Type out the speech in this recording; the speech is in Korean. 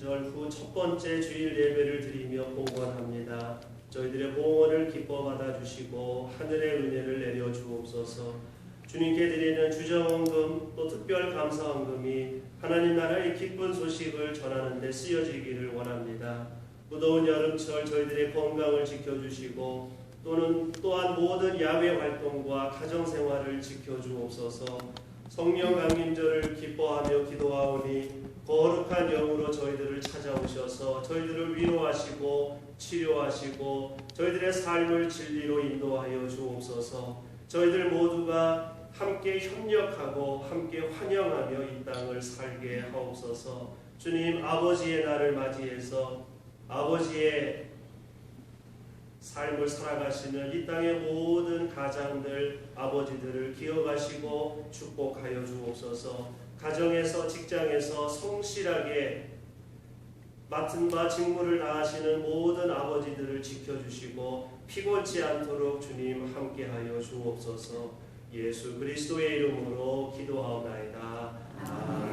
명절 후 첫 번째 주일 예배를 드리며 봉헌합니다. 저희들의 봉헌을 기뻐 받아주시고 하늘의 은혜를 내려 주옵소서. 주님께 드리는 주정원금 또 특별 감사원금이 하나님 나라의 기쁜 소식을 전하는 데 쓰여지기를 원합니다. 무더운 여름철 저희들의 건강을 지켜주시고 또는 또한 모든 야외 활동과 가정 생활을 지켜주옵소서. 성령 강림절을 기뻐하며 기도하오니 거룩한 영으로 저희들을 찾아오셔서 저희들을 위로하시고 치료하시고 저희들의 삶을 진리로 인도하여 주옵소서. 저희들 모두가 함께 협력하고 함께 환영하며 이 땅을 살게 하옵소서. 주님 아버지의 날을 맞이해서 아버지의 삶을 살아가시는 이 땅의 모든 가장들 아버지들을 기억하시고 축복하여 주옵소서. 가정에서 직장에서 성실하게 맡은 바 직무를 다하시는 모든 아버지들을 지켜주시고 피곤치 않도록 주님 함께하여 주옵소서. 예수 그리스도의 이름으로 기도하옵나이다.